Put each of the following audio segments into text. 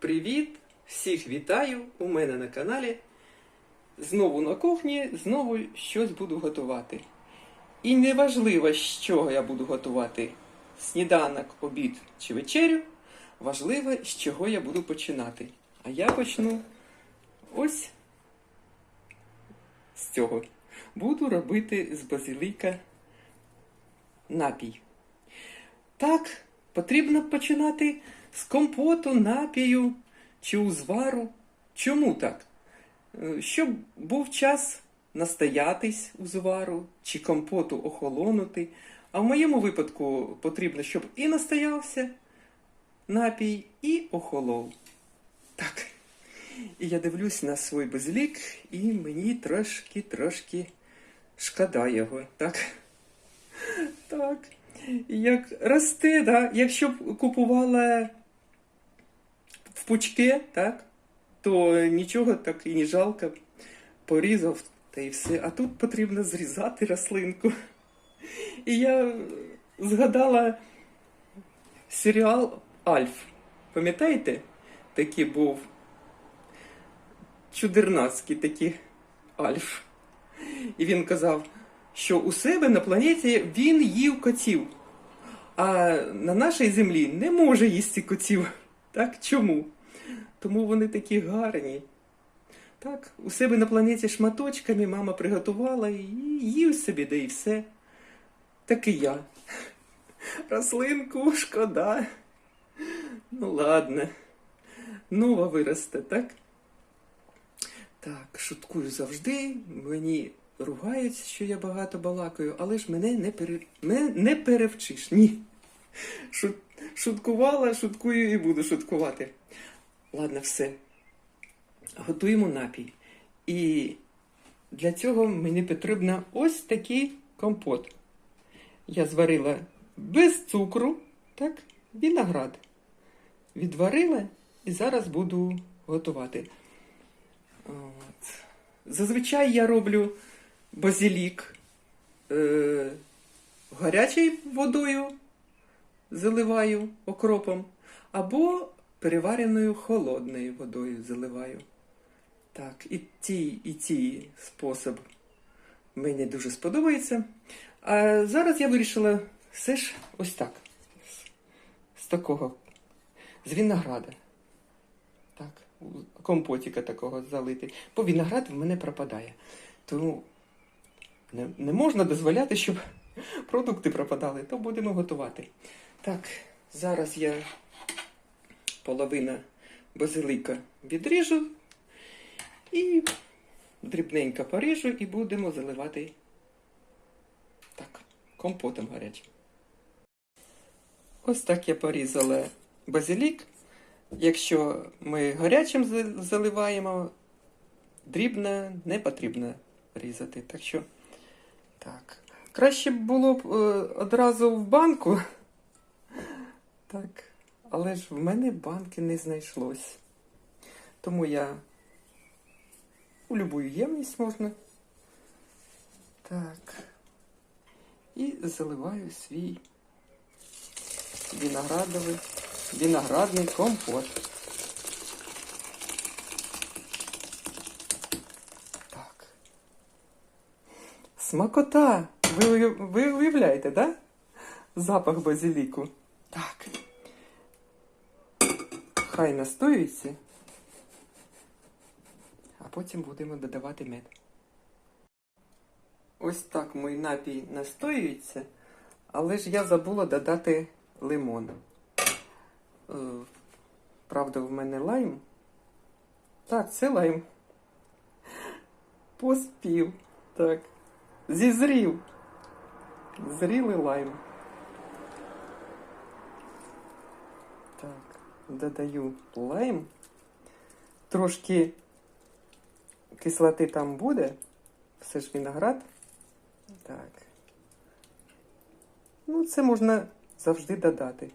Привіт! Всіх вітаю у мене на каналі. Знову на кухні, знову щось буду готувати. І неважливо, з чого я буду готувати сніданок, обід чи вечерю. Важливо, з чого я буду починати. А я почну ось з цього. Буду робити з базиліка напій. Так, потрібно починати з компоту, напію чи узвару. Чому так? Е, Щоб був час настоятись узвару чи компоту охолонути. А в моєму випадку потрібно, щоб і настоявся напій, і охолов. Так. І я дивлюсь на свій базилік, і мені трошки-трошки шкода його. Так. Так. Як росте, да? якщо б купувала в пучки, так, то нічого так і не жалко. Порізав та й все. А тут потрібно зрізати рослинку. І я згадала серіал Альф. Пам'ятаєте? Такий був чудернацький такий Альф. І він казав, що у себе на планеті він їв котів, а на нашій землі не може їсти котів. Так чому? Тому вони такі гарні. Так, у себе на планеті шматочками мама приготувала і їв собі, да і все. Так і я. Рослинку шкода. Ну ладно. Нова виросте, так? Так, шуткую завжди. Мені ругають, що я багато балакаю, але ж мене не, пере... мене не перевчиш. Ні. Шут... Шуткувала, шуткую і буду шуткувати. Ладно, все. Готуємо напій. І для цього мені потрібно ось такий компот. Я зварила без цукру, так, виноград. Відварила і зараз буду готувати. От. Зазвичай я роблю базилік е, гарячою водою заливаю окропом, або перевареною холодною водою заливаю. Так, і ті, і ті спосіб мені дуже сподобається. А зараз я вирішила все ж ось так. З, такого, з винограда. Так, компотика такого залити. Бо виноград в мене пропадає. Тому не, не можна дозволяти, щоб продукти пропадали, то будемо готувати. Так, зараз я половина базилика відріжу і дрібненько поріжу і будемо заливати так, компотом гарячим. Ось так я порізала базилік. Якщо ми гарячим заливаємо, дрібно не потрібно різати. Так що, так. Краще б було б е, одразу в банку. Так, але ж в мене банки не знайшлось. Тому я у любу ємність можна. Так. І заливаю свій виноградовий, виноградний компот. Так. Смакота! Ви, ви уявляєте, да? Запах базиліку. Так. Хай настоюється. А потім будемо додавати мед. Ось так мій напій настоюється, але ж я забула додати лимон. Е, Правда, в мене лайм. Так, це лайм. Поспів. Так. Зізрів. Зрілий лайм. Так, додаю лайм. Трошки кислоти там буде. Все ж виноград. Так. Ну, це можна завжди додати.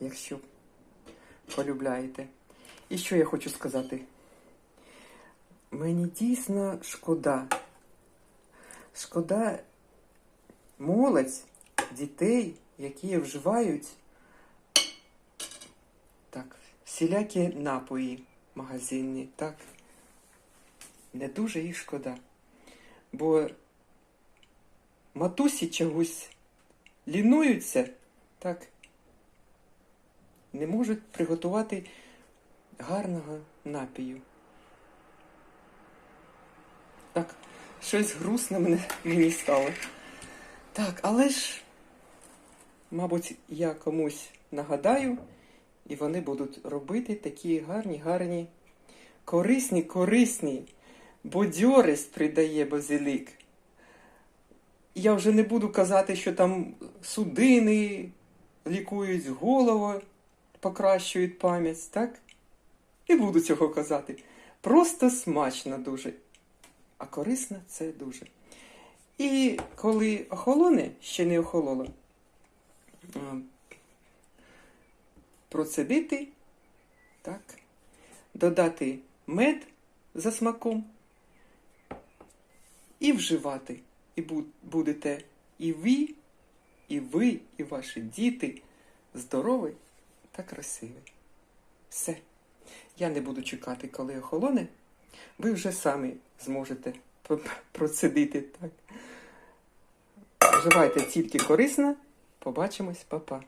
Якщо полюбляєте. І що я хочу сказати? Мені дійсно шкода. Шкода молодь, дітей, які вживають всілякі напої магазинні, так? Не дуже їх шкода. Бо матусі чогось лінуються, так? Не можуть приготувати гарного напію. Так, щось грустно мене, мені стало. Так, але ж, мабуть, я комусь нагадаю, і вони будуть робити такі гарні, гарні, корисні, корисні, бадьорість придає базилік. Я вже не буду казати, що там судини лікують голову, покращують пам'ять, так? Не буду цього казати. Просто смачно дуже. А корисно це дуже. І коли охолоне, ще не охололо, процедити, так, додати мед за смаком і вживати. І будете і ви, і ви, і ваші діти здорові та красиві. Все. Я не буду чекати, коли охолоне. Ви вже самі зможете процедити так. Вживайте тільки корисно. Побачимось, па-па.